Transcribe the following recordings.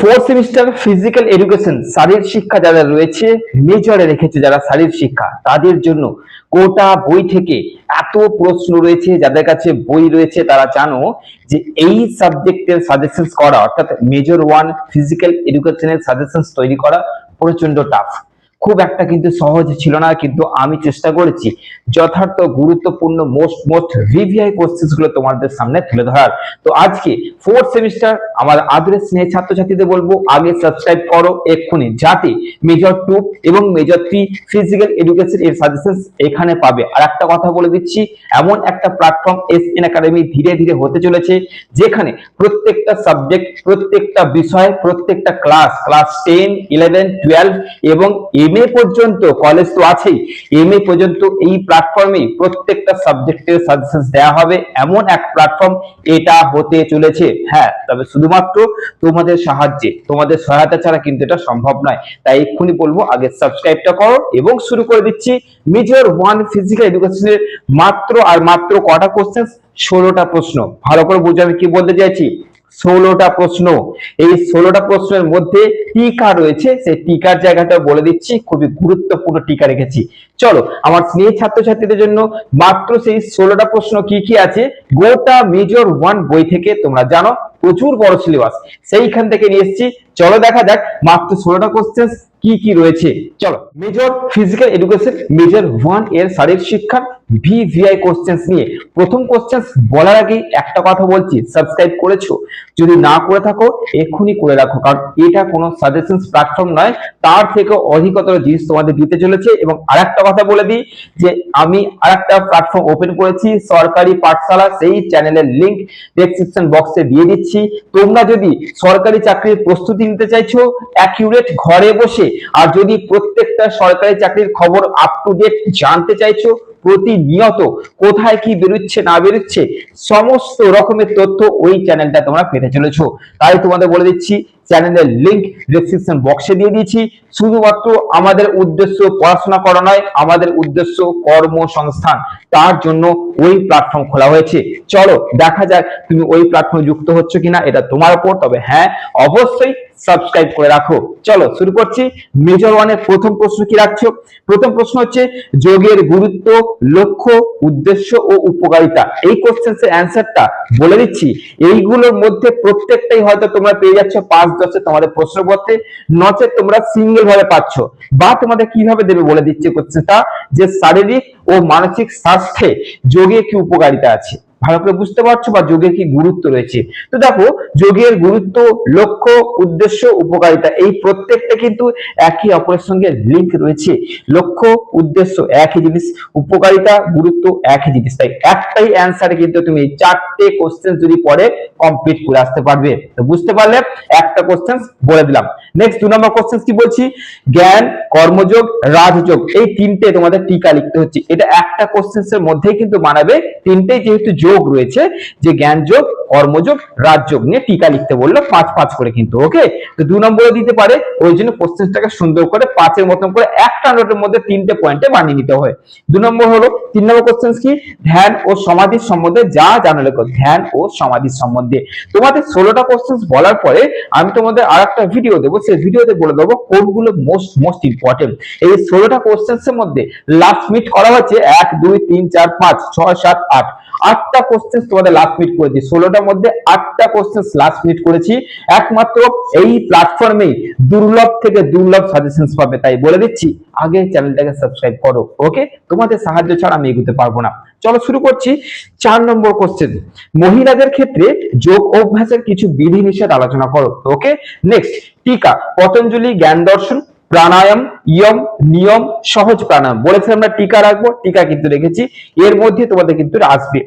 Fourth semester physical education শারীর শিক্ষা যারা রয়েছে মেজরে রেখেছে যারা শারীর শিক্ষা, তাদের জন্য গোটা বই থেকে এত প্রশ্ন রয়েছে, যাদের কাছে বই রয়েছে, তারা জানো যে এই সাবজেক্টের সাজেশনস করা, অর্থাৎ মেজর ওয়ান ফিজিক্যাল এডুকেশনের সাজেশনস তৈরি করা প্রচণ্ড টাফ খুব একটা কিন্তু সহজ ছিল না, কিন্তু আমি চেষ্টা করেছি। যথার্থ গুরুত্বপূর্ণ মোস্ট মোস্ট ভিভিআই কোশ্চেন্সগুলো তোমাদের সামনে তুলে ধরার। তো আজকে ফোর্থ সেমিস্টার আমার আদরের স্নেহ ছাত্রছাত্রীদের বলব, আগে সাবস্ক্রাইব করো এক্ষুনি, যাতে মেজর টু এবং মেজর থ্রি ফিজিক্যাল এডুকেশন এর সাজেশনস এখানে পাবে। আর একটা কথা বলে দিচ্ছি, এমন একটা প্ল্যাটফর্ম এস এন একাডেমি ধীরে ধীরে হতে চলেছে, যেখানে প্রত্যেকটা সাবজেক্ট প্রত্যেকটা বিষয়, প্রত্যেকটা class class ten eleven twelve এবং এম এ পর্যন্ত কলেজ তো আছেই এম এ পর্যন্ত এই প্ল্যাটফর্মে প্রত্যেকটা সাবজেক্টের সাজেশন দেওয়া হবে। এমন এক প্ল্যাটফর্ম এটা হতে চলেছে। হ্যাঁ তবে শুধুমাত্র তোমাদের সাহায্যে, তোমাদের সহায়তা ছাড়া কিন্তু এটা সম্ভব নয়। তাই এক্ষুনি বলব, আগে সাবস্ক্রাইবটা করো এবং শুরু করে দিচ্ছি মেজর ওয়ান ফিজিক্যাল এডুকেশনের মাত্র আর মাত্র কটা কোশ্চেন ষোলোটা প্রশ্ন। ভালো করে বুঝে আমি কি বলতে চাইছি? ষোলোটা প্রশ্ন। এই ষোলোটা প্রশ্নের মধ্যে টিকা রয়েছে, সেই টিকার জায়গাটা বলে দিচ্ছি, খুবই গুরুত্বপূর্ণ টিকা রেখেছি। চলো, আমার স্নেহ ছাত্রছাত্রীদের জন্য মাত্র সেই ষোলোটা প্রশ্ন কি কি আছে, গোটা মেজর ওয়ান বই থেকে তোমরা জানো, প্রচুর বড় সিলেবাস সেইখান থেকে নিয়ে এসেছি। চলো দেখা যাক, মাত্র ষোলোটা কোশ্চেন কি কি রয়েছে। চলো মেজর ফিজিক্যাল এডুকেশন মেজর ওয়ানের শারীরিক শিক্ষা ভিভিআই কোশ্চেন্স নিয়ে প্রথম কোশ্চেন্স বলার আগে একটা কথা বলছি সাবস্ক্রাইব করেছ? যদি না করে থাকো, এক্ষুনি করে রাখো, কারণ এটা কোনো সাজেশনস প্ল্যাটফর্ম নয়, তার থেকে অধিকতর জিনিস তোমাদের দিতে চলেছে এবং আরেকটা কথা বলে দিই যে আমি আরেকটা প্ল্যাটফর্ম ওপেন করেছি, সরকারি পাঠশালা, সেই চ্যানেলের লিংক ডেসক্রিপশন বক্সে দিয়ে দিচ্ছি। তোমরা যদি সরকারি চাকরির প্রস্তুতি নিতে চাইছো অ্যাকিউরেট ঘরে বসে, আর যদি প্রত্যেকটা সরকারি চাকরির খবর আপ টু ডেট জানতে চাইছো প্রতিনিয়ত কোথায় কি বেরোচ্ছে, না বেরোচ্ছে, সমস্ত রকমের তথ্য ওই চ্যানেলটা তোমরা পেতে চলেছো। তাই তোমাদের বলে দিচ্ছি চ্যানেলের লিংক ডেসক্রিপশন বক্সে দিয়ে দিয়েছি। শুধুমাত্র আমাদের উদ্দেশ্য পড়াশোনা করা নয়, আমাদের উদ্দেশ্য কর্মসংস্থান। তার জন্য ওই প্ল্যাটফর্ম খোলা হয়েছে। চলো দেখা যাক তুমি ওই প্ল্যাটফর্মে যুক্ত হচ্ছ কিনা, এটা তোমার উপর। তবে হ্যাঁ অবশ্যই সাবস্ক্রাইব করে রাখো। চলো শুরু করছি। মেজর ওয়ানের প্রথম প্রশ্ন কি রাখছো? প্রথম প্রশ্ন হচ্ছে, যোগের গুরুত্ব, লক্ষ্য, উদ্দেশ্য ও উপকারিতা। এই কোশ্চেন্স এর অ্যান্সারটা বলে দিচ্ছি। এইগুলোর মধ্যে প্রত্যেকটাই হয়তো তোমরা পেয়ে যাচ্ছ পাঁচ দশে তোমাদের প্রশ্নপত্রে নচেত তোমরা সিঙ্গেল ভাবে পাচ্ছ। বা তোমাদের কীভাবে দেবে বলে দিচ্ছে কোশ্চেনটা যে শারীরিক ও মানসিক স্বাস্থ্যে যোগে কি উপকারিতা আছে। ভালো করে বুঝতে পারছ বা যোগের কি গুরুত্ব রয়েছে? তো দেখো, যোগের গুরুত্ব, লক্ষ্য, উদ্দেশ্য, উপকারিতা এই প্রত্যেকটা কিন্তু একই অপরের সঙ্গে লিঙ্ক রয়েছে। লক্ষ্য, উদ্দেশ্য একই জিনিস, উপকারিতা, গুরুত্ব একই জিনিস। তাই একটাই অ্যান্সারে কিন্তু তুমি চারটে কোশ্চেন যদি পরে কমপ্লিট করে আসতে পারবে। তো বুঝতে পারলে একটা কোশ্চেন বলে দিলাম। নেক্সট দু নম্বর কোশ্চেন কি বলছি? জ্ঞান, কর্মযোগ, রাজযোগ। এই তিনটে তোমাদের টিকা লিখতে হচ্ছে। এটা একটা কোশ্চেন্স এর মধ্যেই কিন্তু বানাবে তিনটেই যেহেতু যোগ রয়েছে যে জ্ঞান যোগ কর্মযোগ রাজযোগ নিয়ে টিকা লিখতে বলল পাঁচ পাঁচ করে কিন্তু ওকে তো দু নম্বরে দিতে পারে, ওই জন্য কোশ্চেনটাকে সুন্দর করে পাঁচের মতন করে একটা নোটের মধ্যে তিনটে পয়েন্টে বানিয়ে নিতে হয়। দু নম্বর হলো, তিন নম্বর কোশ্চেন কি? ধ্যান ও সমাধির সম্বন্ধে যা জানো লেখো, ধ্যান ও সমাধির সম্বন্ধে। তোমাদের ষোলোটা কোশ্চেন বলার পরে আমি তোমাদের আর একটা ভিডিও দেবো, সেই ভিডিওতে বলে দেবো কোনগুলো মোস্ট মোস্ট ইম্পর্টেন্ট এই ষোলোটা কোশ্চেন্স এর মধ্যে লাস্ট মিট করা হচ্ছে এক, দুই, তিন, চার, পাঁচ, ছয়, সাত, আট। আটটা কোশ্চেন তোমাদের লাস্ট মিট করেছি। ষোলোটার মধ্যে আটটা কোশ্চেন লাস্ট মিট করেছি। একমাত্র এই প্ল্যাটফর্মেই দুর্লভ থেকে দুর্লভ সাজেশন পাবে, তাই বলে দিচ্ছি, আগে চ্যানেলটাকে সাবস্ক্রাইব করো ওকে তোমাদের সাহায্য ছাড়া আমি এগোতে পারব না। চলো শুরু করছি, চার নম্বর কোশ্চেন মহিলাদের ক্ষেত্রে যোগ অভ্যাসের কিছু বিধি নিষেধ আলোচনা করো ওকে নেক্সট টিকা, পতঞ্জলি, জ্ঞান দর্শন। প্রাণায়াম, ইয়ম, নিয়ম, সহজ প্রাণায়াম। বলেছি আমরা টিকা রাখব, টিকা কিন্তু রেখেছি। এর মধ্যে তোমাদের কিন্তু আসবে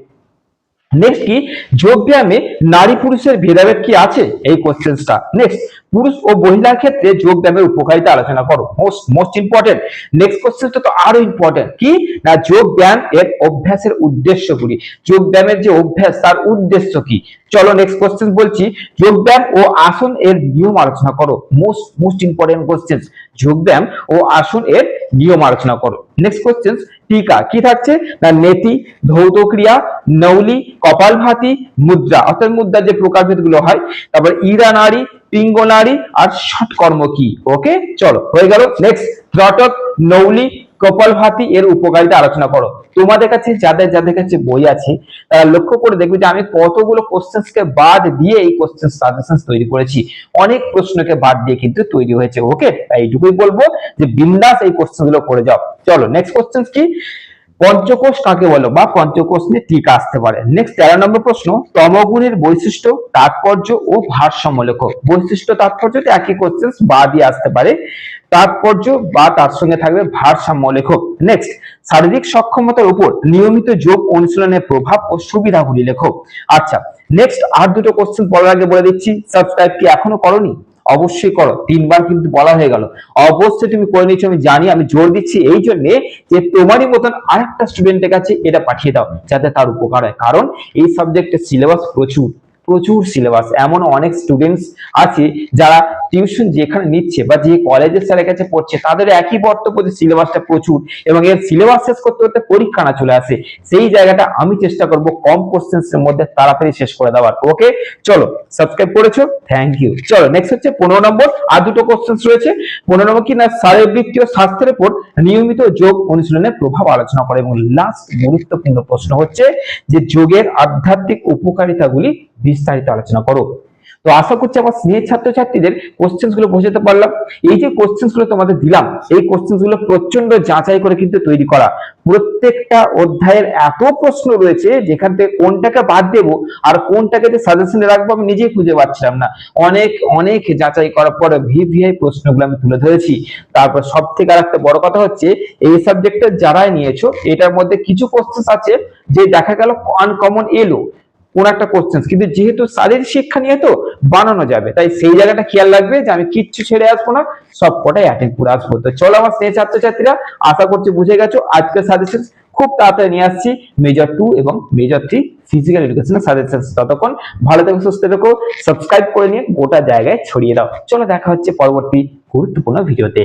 নেক্সট কি? যোগ ব্যায়ামে নারী পুরুষের ভেদাভেদ কি আছে? এই কোশ্চেন্সটা নেক্সট পুরুষ ও মহিলার ক্ষেত্রে যোগ ব্যায়ামের উপকারিতা আলোচনা করো। মোস্ট মোস্ট ইম্পর্টেন্ট নেক্সট কোশ্চেনটা তো আরও ইম্পর্টেন্ট কি? না যোগ ব্যায়াম এর অভ্যাসের উদ্দেশ্য কি যোগ ব্যায়ামের যে অভ্যাস, তার উদ্দেশ্য কি? চলো নেক্সট কোশ্চেন বলছি। যোগ ব্যায়াম ও আসন এর নিয়ম আলোচনা করো। মোস্ট মোস্ট ইম্পর্টেন্ট কোশ্চেন যোগ ব্যায়াম ও আসন এর নিয়ম আলোচনা করো। নেক্সট কোশ্চেন টিকা। কি থাকছে? না, নেতি ধৌত ক্রিয়া নৌলি, কপালভাতি, মুদ্রা। অর্থাৎ মুদ্রার যে প্রকারভেদগুলো হয়, তারপর ইরা নারী, পিঙ্গ নারী আর ষটকর্ম কি? ওকে, চলো, হয়ে গেল। নেক্সট ত্রটক, নৌলি কপালভাতি এর উপকারিতা আলোচনা করো। তোমাদের কাছে, যাদের যাদের কাছে বই আছে, তারা লক্ষ্য করে দেখবে যে আমি কতগুলো কোশ্চেন্স কে বাদ দিয়ে এই কোশ্চেন সাজেশন তৈরি করেছি। অনেক প্রশ্নকে বাদ দিয়ে কিন্তু তৈরি হয়েছে ওকে তাই এইটুকুই বলব যে বিন্দাস এই কোশ্চেনগুলো করে যাও। চলো নেক্সট কোশ্চেন কি? পঞ্চকোষ কাকে বলো বা পঞ্চকোষ নিয়ে টিকা আসতে পারে? নেক্সট তেরো নম্বর প্রশ্ন, তমগুণের বৈশিষ্ট্য, তাৎপর্য ও ভারসাম্য লেখো। বৈশিষ্ট্য তাৎপর্য একই কোশ্চেন বা দিয়ে আসতে পারে। তাৎপর্য বা তার সঙ্গে থাকবে ভারসাম্য লেখো। নেক্সট শারীরিক সক্ষমতার উপর নিয়মিত যোগ অনুশীলনের প্রভাব ও সুবিধাগুলি লেখো। আচ্ছা নেক্সট আর দুটো কোশ্চেন বলার আগে বলে দিচ্ছি। সাবস্ক্রাইব কি এখনও করনি? অবশ্যই করো। তিনবার কিন্তু বলা হয়ে গেল। অবশ্যই তুমি করে নিচ্ছ আমি জানি, আমি জোর দিচ্ছি। এই জন্য যে তোমারই মতন আরেকটা স্টুডেন্টের কাছে এটা পাঠিয়ে দাও, যাতে তার উপকার হয়। কারণ এই সাবজেক্টের সিলেবাস প্রচুর প্রচুর সিলেবাস এমন অনেক স্টুডেন্টস আছে যারা টিউশন যেখানে নিচ্ছে বা যে কলেজের স্যারের কাছে পড়ছে, তাদের একই বক্তব্য সিলেবাসটা প্রচুর এবং এর সিলেবাস শেষ করতে করতে পরীক্ষা না চলে আসে, সেই জায়গাটা আমি চেষ্টা করব কম কোশ্চেন্স এর মধ্যে তাড়াতাড়ি শেষ করে দেওয়ার। ওকে চলো সাবস্ক্রাইব করেছ থ্যাংক ইউ চলো নেক্সট হচ্ছে পনেরো নম্বর, আর দুটো কোশ্চেন্স রয়েছে। পনেরো নম্বর কি না শারীরবৃত্তি ও স্বাস্থ্যের উপর নিয়মিত যোগ অনুশীলনের প্রভাব আলোচনা করে এবং লাস্ট গুরুত্বপূর্ণ প্রশ্ন হচ্ছে যে যোগের আধ্যাত্মিক উপকারিতাগুলি বিস্তারিত আলোচনা করো। তো আশা করছি আমার স্নেহের ছাত্রছাত্রীদের কোশ্চেন্সগুলো বোঝাতে পারলাম। এই যে কোশ্চেন্সগুলো তোমাদের দিলাম, এই কোশ্চেন্সগুলো প্রচণ্ড যাচাই করে কিন্তু তৈরি করা। প্রত্যেকটা অধ্যায়ের এত প্রশ্ন রয়েছে যেখান থেকে কোনটাকে বাদ দেব আর কোনটাকে যে সাজেশনে রাখব আমি নিজেই খুঁজে পাচ্ছিলাম না। অনেক অনেক যাচাই করার পরে ভিভিআই প্রশ্নগুলো আমি তুলে ধরেছি। তারপর সব থেকে আর একটা বড় কথা হচ্ছে, এই সাবজেক্টটা যারাই নিয়েছো, এটার মধ্যে কিছু কোশ্চেন্স আছে যে দেখা গেল আনকমন এলো কোন একটা কোশ্চেন কিন্তু যেহেতু শারীরিক শিক্ষা নিয়ে তো বানানো যাবে, তাই সেই জায়গাটা খেয়াল রাখবে যে আমি কিচ্ছু ছেড়ে আসব না, সব কটাই অ্যাটেন্ড করে আসব। তো চলো আমার স্নেহ ছাত্রছাত্রীরা, আশা করছি বুঝে গেছো আজকের সাজেশন খুব তাড়াতাড়ি নিয়ে আসছি মেজর টু এবং মেজর থ্রি ফিজিক্যাল এডুকেশনের সাজেশন ততক্ষণ ভালো থেকো, সুস্থ থেকো সাবস্ক্রাইব করে নিয়ে গোটা জায়গায় ছড়িয়ে দাও। চলো দেখা হচ্ছে পরবর্তী গুরুত্বপূর্ণ ভিডিওতে